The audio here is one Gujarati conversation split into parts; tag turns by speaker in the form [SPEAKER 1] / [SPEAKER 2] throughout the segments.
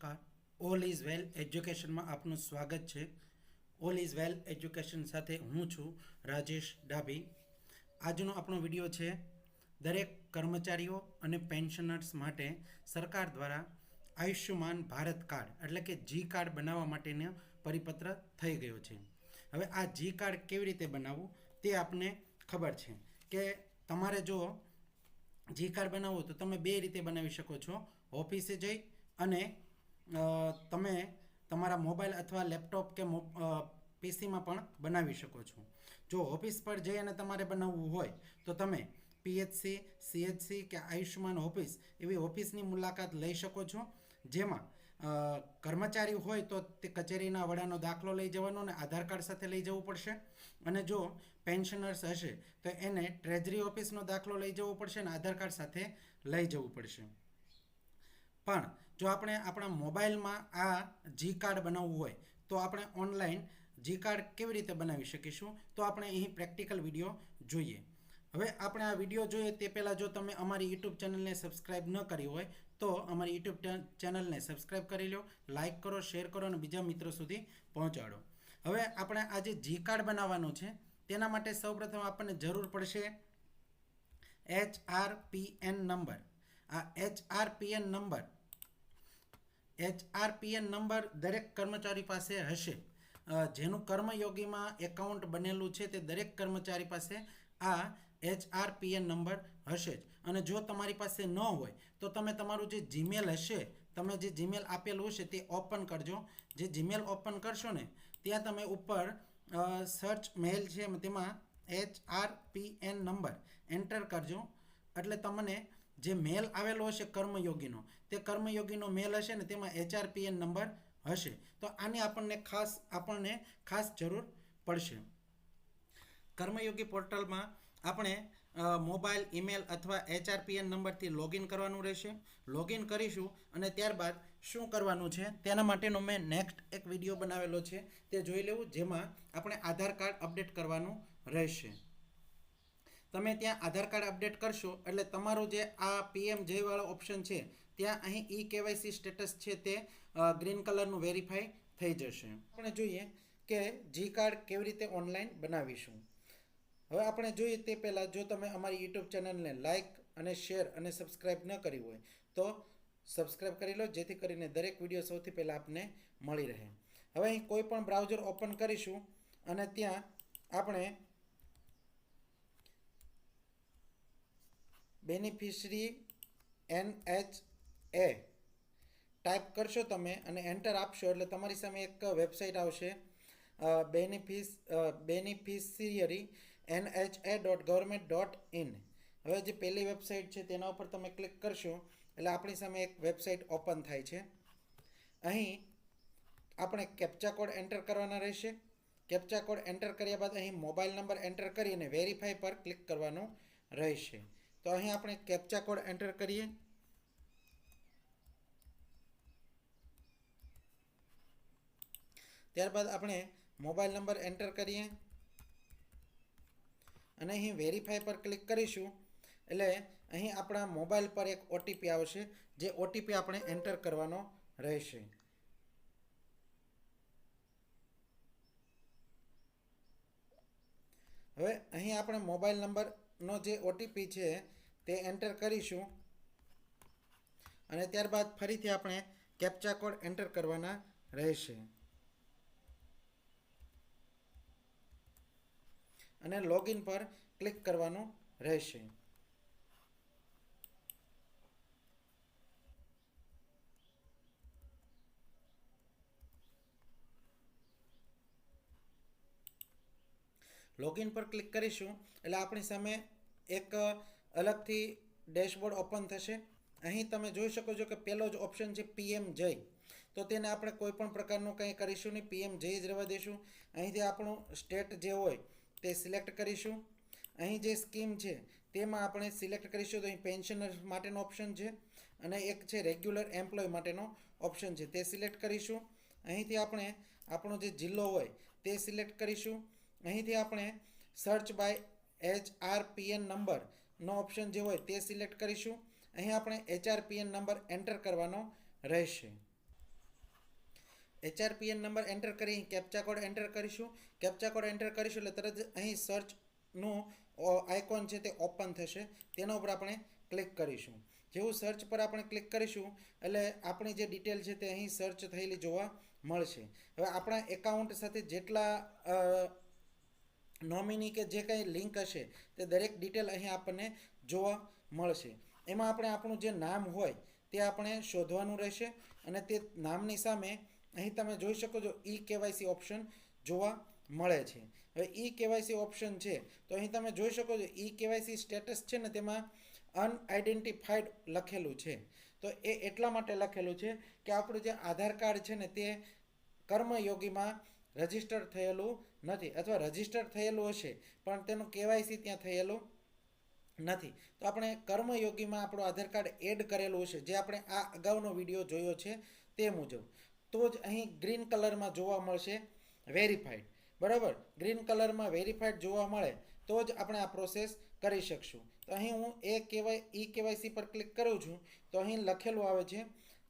[SPEAKER 1] નમસ્કાર. ઓલ ઇઝ વેલ એજ્યુકેશનમાં આપનું સ્વાગત છે. ઓલ ઇઝ વેલ એજ્યુકેશન સાથે હું છું રાજેશ ડાભી. આજનો આપણો વીડિયો છે, દરેક કર્મચારીઓ અને પેન્શનર્સ માટે સરકાર દ્વારા આયુષ્યમાન ભારત કાર્ડ, એટલે કે જી કાર્ડ બનાવવા માટેનો પરિપત્ર થઈ ગયો છે. હવે આ જી કાર્ડ કેવી રીતે બનાવવું તે આપને ખબર છે કે તમારે જો જી કાર્ડ બનાવવું તો તમે બે રીતે બનાવી શકો છો. ઓફિસે જઈ અને તમે તમારા મોબાઈલ અથવા લેપટોપ કે પીસીમાં પણ બનાવી શકો છો. જો ઓફિસ પર જઈ અને તમારે બનાવવું હોય, તો તમે પીએચસી, સીએચસી કે આયુષ્યમાન ઓફિસ એવી ઓફિસની મુલાકાત લઈ શકો છો, જેમાં કર્મચારી હોય તો તે કચેરીના વડાનો દાખલો લઈ જવાનો અને આધાર કાર્ડ સાથે લઈ જવું પડશે. અને જો પેન્શનર્સ હશે, તો એને ટ્રેજરી ઓફિસનો દાખલો લઈ જવો પડશે અને આધાર કાર્ડ સાથે લઈ જવું પડશે. પણ જો આપણે આપણા મોબાઈલમાં આ જી કાર્ડ બનાવવું હોય, તો આપણે ઓનલાઈન જી કાર્ડ કેવી રીતે બનાવી શકીશું? તો આપણે અહીં પ્રેક્ટિકલ વીડિયો જોઈએ. હવે આપણે આ વીડિયો જોઈએ તે પહેલાં જો તમે અમારી યુટ્યુબ ચેનલને સબસ્ક્રાઇબ ન કરી હોય, તો અમારી યુટ્યુબ ચેનલને સબસ્ક્રાઇબ કરી લો લાઇક કરો શેર કરો અને બીજા મિત્રો સુધી પહોંચાડો. હવે આપણે આ જે જી કાર્ડ બનાવવાનું છે, તેના માટે સૌપ્રથમ આપણને જરૂર પડશે H R P N number આ H R P N number H R P N number દરેક કર્મચારી પાસે હશે. જેનું કર્મયોગીમાં એકાઉન્ટ બનેલું છે તે દરેક કર્મચારી પાસે આ H R P N number હશે જ. અને જો તમારી પાસે ન હોય, તો તમે તમારું જે જીમેલ હશે, તમે જે જીમેલ આપેલું હશે તે ઓપન કરજો. જે જીમેલ ઓપન કરશો ને, ત્યાં તમે ઉપર સર્ચ મેલ છે તેમાં H R P N number enter કરજો. એટલે તમને જે મેલ આવેલો હશે કર્મયોગીનો, તે કર્મયોગીનો મેલ હશે ને તેમાં એચઆરપીએન નંબર હશે. તો આની આપણને ખાસ આપણને ખાસ જરૂર પડશે. કર્મયોગી પોર્ટલમાં આપણે મોબાઈલ, ઈમેલ અથવા એચઆરપીએન નંબરથી લોગિન કરવાનું રહેશે. લોગિન કરીશું અને ત્યારબાદ શું કરવાનું છે? તેના માટેનો મેં નેક્સ્ટ એક વીડિયો બનાવેલો છે. તે જોઈ લેવું, જેમાં આપણે આધાર કાર્ડ અપડેટ કરવાનું રહેશે. તમે ત્યાં આધાર કાર્ડ અપડેટ કરશો, એટલે તમારું જે આ પીએમ જયવાળો ઓપ્શન છે, ત્યાં અહીં ઈ કેવાયસી સ્ટેટસ છે તે ગ્રીન કલરનું વેરીફાઈ થઈ જશે. આપણે જોઈએ કે જી કાર્ડ કેવી રીતે ઓનલાઈન બનાવીશું. હવે આપણે જોઈએ તે પહેલાં, જો તમે અમારી યુટ્યુબ ચેનલને લાઇક અને શેર અને સબસ્ક્રાઈબ ન કરી હોય, તો સબસ્ક્રાઇબ કરી લો, જેથી કરીને દરેક વીડિયો સૌથી પહેલાં આપને મળી રહે. હવે અહીં કોઈ પણ બ્રાઉઝર ઓપન કરીશું, અને ત્યાં આપણે beneficiary N H A type કરશો તમે અને એન્ટર આપશો એટલે તમારી સામે એક વેબસાઇટ આવશે. બેનિફિસ beneficiary N H A dot government dot in હવે જે પહેલી વેબસાઇટ છે તેના ઉપર તમે ક્લિક કરશો એટલે આપણી સામે એક વેબસાઇટ ઓપન થાય છે. અહીં આપણે કેપ્ચા કોડ એન્ટર કરવાના રહેશે. કેપ્ચા કોડ એન્ટર કર્યા બાદ અહીં મોબાઈલ નંબર એન્ટર કરીને વેરીફાઈ પર ક્લિક કરવાનું રહેશે. તો અહીં આપણે કેપ્ચા કોડ એન્ટર કરીએ. ત્યારબાદ આપણે મોબાઈલ નંબર એન્ટર કરીએ. અને અહીં વેરીફાઈ પર ક્લિક કરીશું. એટલે અહીં આપણા મોબાઈલ પર એક ઓટીપી આવશે, જે ઓટીપી આપણે એન્ટર કરવાનો રહેશે. હવે અહીં આપણે મોબાઈલ નંબરનો જે ઓટીપી છે, તે એન્ટર કરીશું. અને ત્યારબાદ ફરીથી આપણે કેપ્ચા કોડ એન્ટર કરવાના રહેશે. અને લોગિન પર ક્લિક કરવાનું રહેશે. લોગિન પર ક્લિક કરીશું, એટલે આપણી સામે એક અલગથી ડેશબોર્ડ ઓપન થશે. અહીં તમે જોઈ શકો છો કે પહેલો જ ઓપ્શન છે પીએમ જય તો તેને આપણે કોઈ પણ પ્રકારનું કંઈ કરીશું નહીં પીએમ જય જ રહેવા દઈશું અહીંથી આપણું સ્ટેટ જે હોય તે સિલેક્ટ કરીશું. અહીં જે સ્કીમ છે તેમાં આપણે સિલેક્ટ કરીશું તો અહીં પેન્શનર માટેનો ઓપ્શન છે અને એક છે રેગ્યુલર એમ્પ્લોય માટેનો ઓપ્શન છે તે સિલેક્ટ કરીશું. અહીંથી આપણે આપણો જે જિલ્લો હોય તે સિલેક્ટ કરીશું. અહીંથી આપણે search by H R P N નંબરનો ઓપ્શન જે હોય તે સિલેક્ટ કરીશું. અહીં આપણે એચઆરપીએન નંબર એન્ટર કરવાનો રહેશે. H R P N number enter કરી કેપ્ચા કોડ એન્ટર કરીશું. કેપ્ચા કોડ એન્ટર કરીશું એટલે તરત જ અહીં સર્ચનું આઇકોન છે તે ઓપન થશે. તેના ઉપર આપણે ક્લિક કરીશું. જેવું સર્ચ પર આપણે ક્લિક કરીશું એટલે આપણી જે ડિટેલ છે તે અહીં સર્ચ થયેલી જોવા મળશે. હવે આપણા એકાઉન્ટ સાથે જેટલા નોમિની કે જે કંઈ લિંક હશે, તે દરેક ડિટેલ અહીં આપણને જોવા મળશે. એમાં આપણે આપણું જે નામ હોય, તે આપણે શોધવાનું રહેશે અને તે નામની સામે અહીં તમે જોઈ શકો છો ઈ કેવાયસી ઓપ્શન જોવા મળે છે. હવે ઈ કેવાયસી ઓપ્શન છે, તો અહીં તમે જોઈ શકો છો ઈ કેવાયસી સ્ટેટસ છે ને તેમાં અનઆઇડેન્ટિફાઈડ લખેલું છે. તો એ એટલા માટે લખેલું છે કે આપણું જે આધાર કાર્ડ છે ને તે કર્મયોગીમાં રજિસ્ટર થયેલું નથી અથવા રજિસ્ટર થયેલું હશે, પણ તેનું કેવાયસી ત્યાં થયેલું નથી. તો આપણે કર્મયોગીમાં આપણું આધાર કાર્ડ એડ કરેલું હશે જે આપણે આ અગાઉનો વીડિયો જોયો છે તે મુજબ. તો જ અહીં ગ્રીન કલરમાં જોવા મળશે વેરીફાઈડ. બરાબર? ગ્રીન કલરમાં વેરીફાઈડ જોવા મળે તો જ આપણે આ પ્રોસેસ કરી શકશું. તો અહીં હું એ કેવાય, ઈ કેવાયસી પર ક્લિક કરું છું, તો અહીં લખેલું આવે છે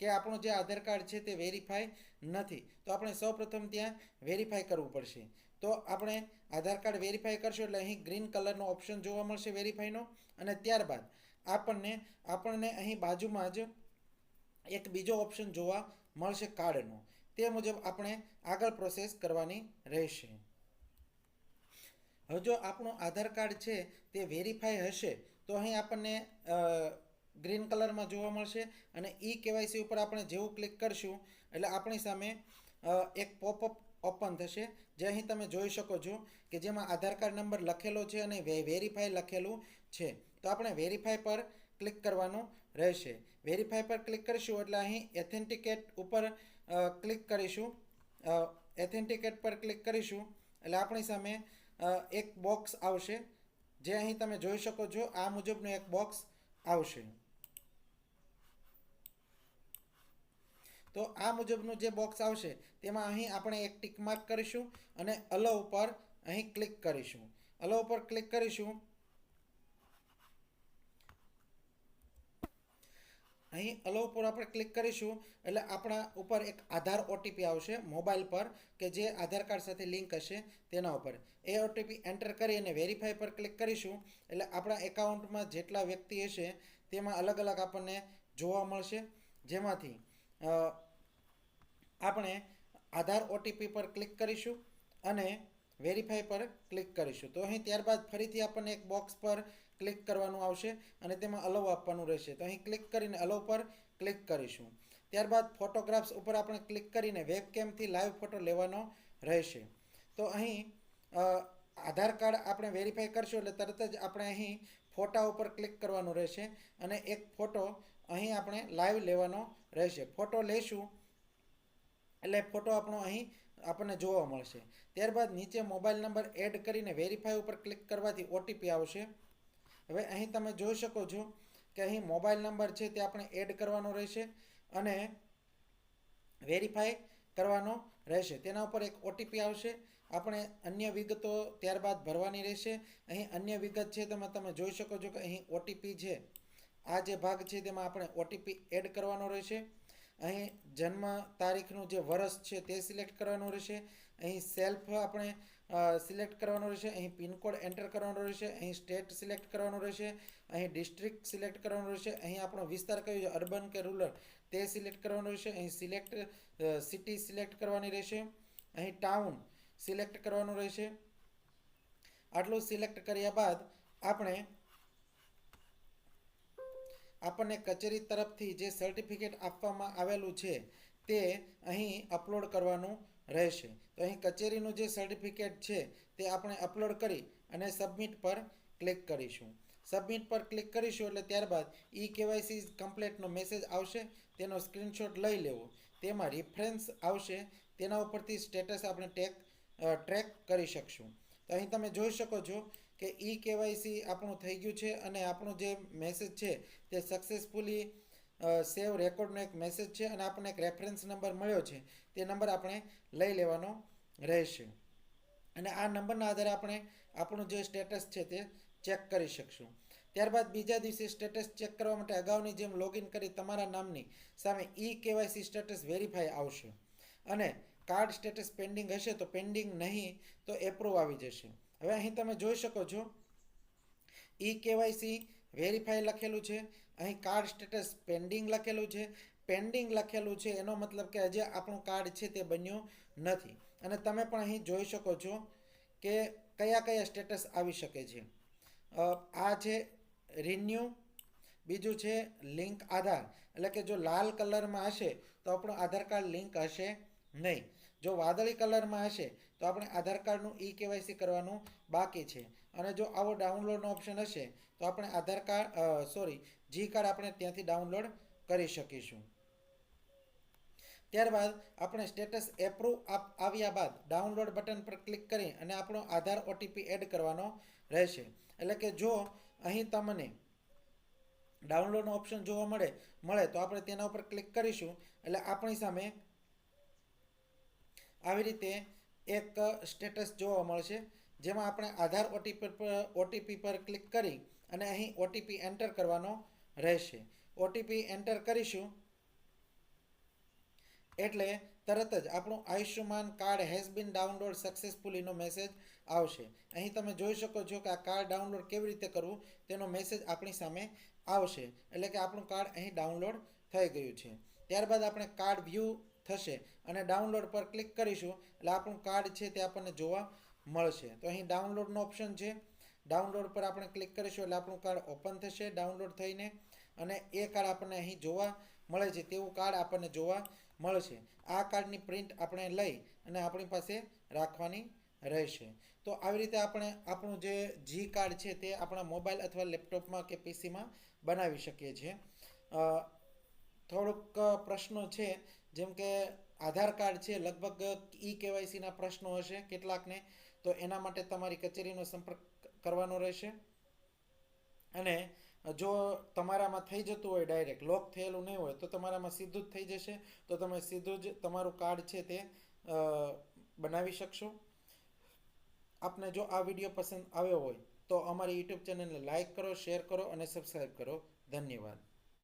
[SPEAKER 1] કે આપણું જે આધાર કાર્ડ છે તે વેરીફાઈ નથી. તો આપણે સૌપ્રથમ ત્યાં વેરીફાઈ કરવું પડશે. તો આપણે આધાર કાર્ડ વેરીફાઈ કરશું એટલે અહીં ગ્રીન કલરનો ઓપ્શન જોવા મળશે વેરીફાઈનો અને ત્યારબાદ આપણને આપણને અહીં બાજુમાં જ એક બીજો ઓપ્શન જોવા મળશે કાર્ડનો તે મુજબ આપણે આગળ પ્રોસેસ કરવાની રહેશે. હવે જો આપણું આધાર કાર્ડ છે તે વેરીફાઈ હશે, તો અહીં આપણને ગ્રીન કલરમાં જોવા મળશે અને ઈ કેવાયસી ઉપર આપણે જેવું ક્લિક કરશું, એટલે આપણી સામે એક પોપઅપ ઓપન થશે. જે અહીં તમે જોઈ શકો છો કે જેમાં આધાર કાર્ડ નંબર લખેલો છે અને વેરીફાઈ લખેલું છે. તો આપણે વેરીફાઈ પર ક્લિક કરવાનું રહેશે. વેરીફાઈ પર ક્લિક કરીશું એટલે અહીં એથેન્ટિકેટ ઉપર ક્લિક કરીશું. એથેન્ટિકેટ પર ક્લિક કરીશું. એટલે આપણી સામે એક બોક્સ આવશે. જે અહીં તમે જોઈ શકો છો, આ મુજબનું એક બોક્સ આવશે. તો આ મુજબનું જે બોક્સ આવશે, તેમાં અહીં આપણે એક ટિક માર્ક કરીશું અને અલો ઉપર અહીં ક્લિક કરીશું. અલો ઉપર ક્લિક કરીશું. અહીં અલો ઉપર આપણે ક્લિક કરીશું, એટલે આપણા ઉપર એક આધાર ઓટીપી આવશે મોબાઈલ પર, કે જે આધાર કાર્ડ સાથે લિંક હશે તેના ઉપર. એ ઓટીપી એન્ટર કરી અને વેરીફાઈ પર ક્લિક કરીશું, એટલે આપણા એકાઉન્ટમાં જેટલા વ્યક્તિ હશે, તેમાં અલગ અલગ આપણને જોવા મળશે. જેમાંથી આપણે આધાર ઓટીપી પર ક્લિક કરીશું અને વેરીફાઈ પર ક્લિક કરીશું. તો અહીં ત્યારબાદ ફરીથી આપણને એક બોક્સ પર ક્લિક કરવાનું આવશે અને તેમાં અલવ આપવાનું રહેશે. તો અહીં ક્લિક કરીને અલવ પર ક્લિક કરીશું. ત્યારબાદ ફોટોગ્રાફ્સ ઉપર આપણે ક્લિક કરીને વેબકેમથી લાઈવ ફોટો લેવાનો રહેશે. તો અહીં આધાર કાર્ડ આપણે વેરીફાઈ કરશું એટલે તરત જ આપણે અહીં ફોટા ઉપર ક્લિક કરવાનું રહેશે અને એક ફોટો અહીં આપણે લાઈવ લેવાનો રહેશે. ફોટો લેશું એટલે ફોટો આપણો અહીં આપણને જોવા મળશે. ત્યારબાદ નીચે મોબાઈલ નંબર એડ કરીને વેરીફાઈ ઉપર ક્લિક કરવાથી ઓટીપી આવશે. હવે અહીં તમે જોઈ શકો છો કે અહીં મોબાઈલ નંબર છે તે આપણે એડ કરવાનો રહેશે અને વેરીફાઈ કરવાનો રહેશે. તેના ઉપર એક ઓટીપી આવશે. આપણે અન્ય વિગતો ત્યારબાદ ભરવાની રહેશે. અહીં અન્ય વિગત છે તેમાં તમે જોઈ શકો છો કે અહીં ઓટીપી છે. આ જે ભાગ છે તેમાં આપણે ઓટીપી એડ કરવાનો રહેશે. અહીં જન્મ તારીખનું જે વર્ષ છે તે સિલેક્ટ કરવાનું રહેશે. અહીં સેલ્ફ આપણે સિલેક્ટ કરવાનું રહેશે. અહીં પિનકોડ એન્ટર કરવાનો રહેશે. અહીં સ્ટેટ સિલેક્ટ કરવાનું રહેશે. અહીં ડિસ્ટ્રિક્ટ સિલેક્ટ કરવાનું રહેશે. અહીં આપણો વિસ્તાર કયો છે? અર્બન કે રૂરલ? તે સિલેક્ટ કરવાનું રહેશે. અહીં સિલેક્ટ સિટી સિલેક્ટ કરવાની રહેશે. અહીં ટાઉન સિલેક્ટ કરવાનું રહેશે. આટલું સિલેક્ટ કર્યા બાદ આપણે આપણને કચેરી તરફથી જે સર્ટિફિકેટ આપવામાં આવેલું છે, તે અહીં અપલોડ કરવાનું રહેશે. તો અહીં કચેરીનું જે સર્ટિફિકેટ છે, તે આપણે અપલોડ કરી અને સબમિટ પર ક્લિક કરીશું. સબમિટ પર ક્લિક કરીશું એટલે ત્યારબાદ ઈ કેવાયસી કમ્પ્લેટનો મેસેજ આવશે, તેનો સ્ક્રીનશોટ લઈ લેવો. તેમાં રિફરન્સ આવશે, તેના ઉપરથી સ્ટેટસ આપણે ટેક ટ્રેક કરી શકશું. તો અહીં તમે જોઈ શકો છો કે ઈ કેવાયસી આપણું થઈ ગયું છે અને આપણું જે મેસેજ છે તે સક્સેસફુલી સેવ રેકોર્ડનો એક મેસેજ છે અને આપણને એક રેફરન્સ નંબર મળ્યો છે, તે નંબર આપણે લઈ લેવાનો રહેશે. અને આ નંબરના આધારે આપણે આપણું જે સ્ટેટસ છે તે ચેક કરી શકશું. ત્યારબાદ બીજા દિવસે સ્ટેટસ ચેક કરવા માટે અગાઉની જેમ લોગિન કરી તમારા નામની સામે ઈ કેવાયસી સ્ટેટસ વેરીફાઈ આવશે. અને કાર્ડ સ્ટેટસ પેન્ડિંગ હશે તો પેન્ડિંગ નહીં તો એપ્રુવ આવી જશે. હવે અહીં તમે જોઈ શકો છો. ઈ કેવાયસી વેરીફાઈ લખેલું છે. અહીં કાર્ડ સ્ટેટસ પેન્ડિંગ લખેલું છે. પેન્ડિંગ લખેલું છે એનો મતલબ કે હજી આપણું કાર્ડ છે તે બન્યું નથી. અને તમે પણ અહીં જોઈ શકો છો કે કયા કયા સ્ટેટસ આવી શકે છે. આ છે રિન્યુ, બીજું છે લિંક આધાર. એટલે કે જો લાલ કલરમાં હશે તો આપણું આધાર કાર્ડ લિંક હશે. નહીં. જો વાદળી કલરમાં હશે, તો આપણે આધાર કાર્ડનું ઈ કેવાયસી કરવાનું બાકી છે. અને જો આવો ડાઉનલોડનો ઓપ્શન હશે, તો આપણે આધાર કાર્ડ સોરી, જી કાર્ડ આપણે ત્યાંથી ડાઉનલોડ કરી શકીશું. ત્યારબાદ આપણે સ્ટેટસ એપ્રુવ આવ્યા બાદ ડાઉનલોડ બટન પર ક્લિક કરી અને આપણો આધાર ઓટીપી એડ કરવાનો રહેશે. એટલે કે જો અહીં તમને ડાઉનલોડનો ઓપ્શન જોવા મળે મળે તો આપણે તેના ઉપર ક્લિક કરીશું. એટલે આપણી સામે આવી રીતે એક સ્ટેટસ જોવા મળશે, જેમાં આપણે આધાર ઓટીપી પર ઓટીપી પર ક્લિક કરી અને અહીં ઓટીપી એન્ટર કરવાનો રહેશે. ઓટીપી એન્ટર કરીશું. એટલે તરત જ આપણું Ayushman card has been download સક્સેસફુલીનો message આવશે. અહીં તમે જોઈ શકો છો કે આ કાર્ડ ડાઉનલોડ કેવી રીતે કરવું, તેનો મેસેજ આપણી સામે આવશે. એટલે કે આપણું કાર્ડ અહીં ડાઉનલોડ થઈ ગયું છે. ત્યારબાદ આપણે કાર્ડ વ્યૂ થશે અને ડાઉનલોડ પર ક્લિક કરીશું, એટલે આપણું કાર્ડ છે તે આપણને જોવા મળશે. તો અહીં ડાઉનલોડનો ઓપ્શન છે. ડાઉનલોડ પર આપણે ક્લિક કરીશું, એટલે આપણું કાર્ડ ઓપન થશે ડાઉનલોડ થઈને અને એ કાર્ડ આપણને અહીં જોવા મળે છે, તેવું કાર્ડ આપણને જોવા મળશે. આ કાર્ડની પ્રિન્ટ આપણે લઈ અને આપણી પાસે રાખવાની રહેશે. તો આવી રીતે આપણે આપણું જે જી કાર્ડ છે તે આપણા મોબાઈલ અથવા લેપટોપમાં કે પીસીમાં બનાવી શકીએ છીએ. થોડુંક પ્રશ્નો છે. જેમ કે આધાર કાર્ડ છે, લગભગ ઈ કેવાયસીના પ્રશ્નો હશે કેટલાકને, તો એના માટે તમારી કચેરીનો સંપર્ક કરવાનો રહેશે. અને જો તમારામાં થઈ જતું હોય, ડાયરેક્ટ લોક થયેલું નહીં હોય, તો તમારામાં સીધું જ થઈ જશે, તો તમે સીધું જ તમારું કાર્ડ છે તે બનાવી શકશો. આપને જો આ વીડિયો પસંદ આવ્યો હોય, તો અમારી યુટ્યુબ ચેનલને લાઇક કરો, શેર કરો અને સબસ્ક્રાઈબ કરો. ધન્યવાદ.